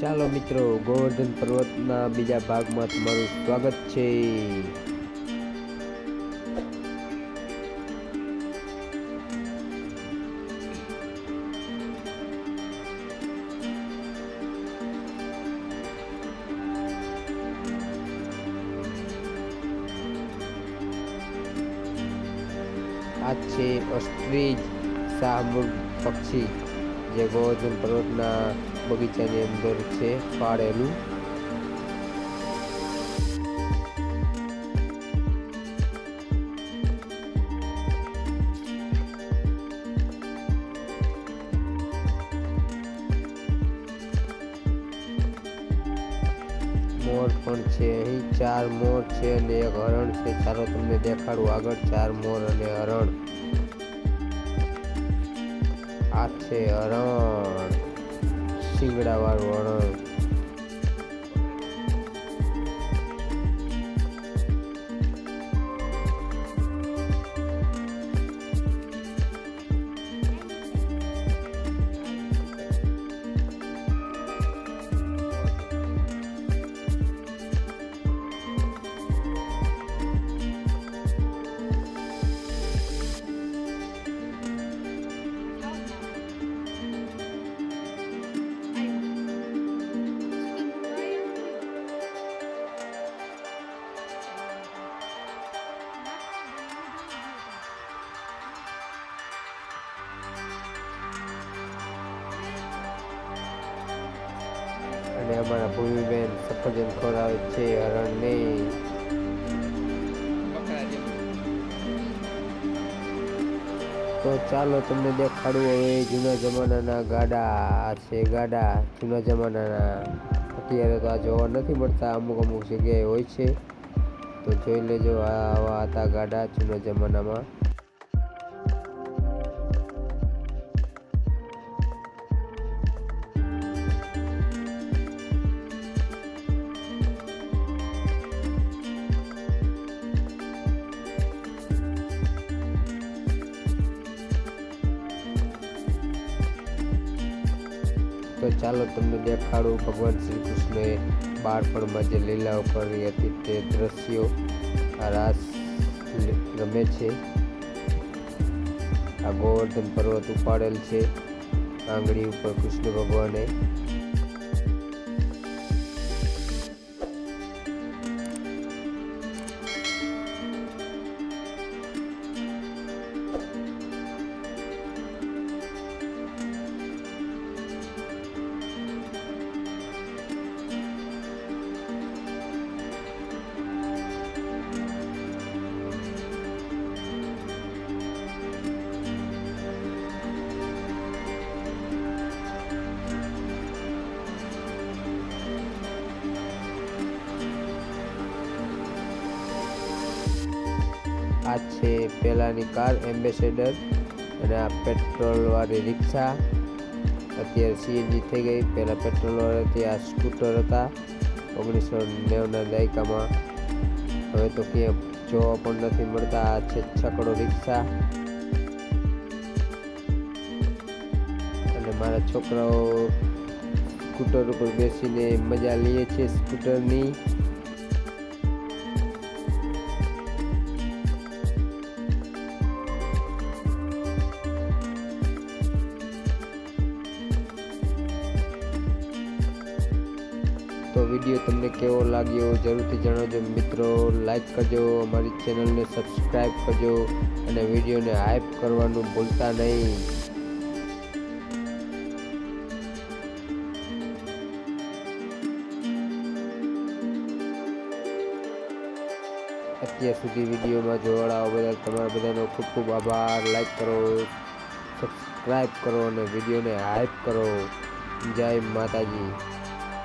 ચાલો મિત્રો ગોવર્ધન પર્વતના બીજા ભાગમાં તમારું સ્વાગત છે. આ છે ઓસ્ટ્રીચ શાહમૃગ પક્ષી. જે ગોવર્ધન પર્વતના બગીચાની અંદર છે પાડેલું મોર પણ છે અહીં. ચાર મોર છે અને એક હરણ છે. ચાલો તમને દેખાડું આગળ ચાર મોર અને હરણ. આ છે હરણ શિંગડા વાળું હરણ. અને અમારા ભૂમિબેન સફરજન ખોરાવે છે, હરણને. તો ચાલો તમને દેખાડું હવે જૂના જમાનાના ગાડા. આ છે ગાડા. જૂના જમાનાના અત્યારે તો આ જોવા નથી મળતા, અમુક અમુક જગ્યાએ હોય છે. તો જોઈ લેજો આવા હતા ગાડા જૂના જમાનામાં. તો ચાલો તમને દેખાડું. ભગવાન શ્રી કૃષ્ણએ બાળપણમાં જે લીલાઓ કરી હતી તે દ્રશ્યો આ રાસ રમે છે. આ ગોવર્ધન પર્વત ઉપાડેલ છે. આંગળી ઉપર કૃષ્ણ ભગવાને આ છે પહેલાંની કાર, એમ્બેસેડર અને આ પેટ્રોલવાળી રિક્ષા. અત્યારે સીએનજી થઈ ગઈ. પહેલાં પેટ્રોલવાળી હતી આ સ્કૂટર હતા, ઓગણીસો નેવુંના દાયકામાં. હવે તો ક્યાંય જોવા પણ નથી મળતા. આ છે છકડો રિક્ષા. અને મારા છોકરાઓ સ્કૂટર ઉપર બેસીને મજા લઈએ છીએ સ્કૂટરની. તો વીડિયો તમને કેવો લાગ્યો જરૂરથી જણાવજો. મિત્રો લાઈક કરજો, અમારી ચેનલને સબસ્ક્રાઈબ કરજો અને વિડીયોને હાઈપ કરવાનું ભૂલતા નહીં. અત્યાર સુધી વિડીયોમાં જોડાવા બદલ તમારા બધાનો ખૂબ ખૂબ આભાર. લાઈક કરો સબસ્ક્રાઈબ કરો અને વિડીયોને હાઈપ કરો. જય માતાજી.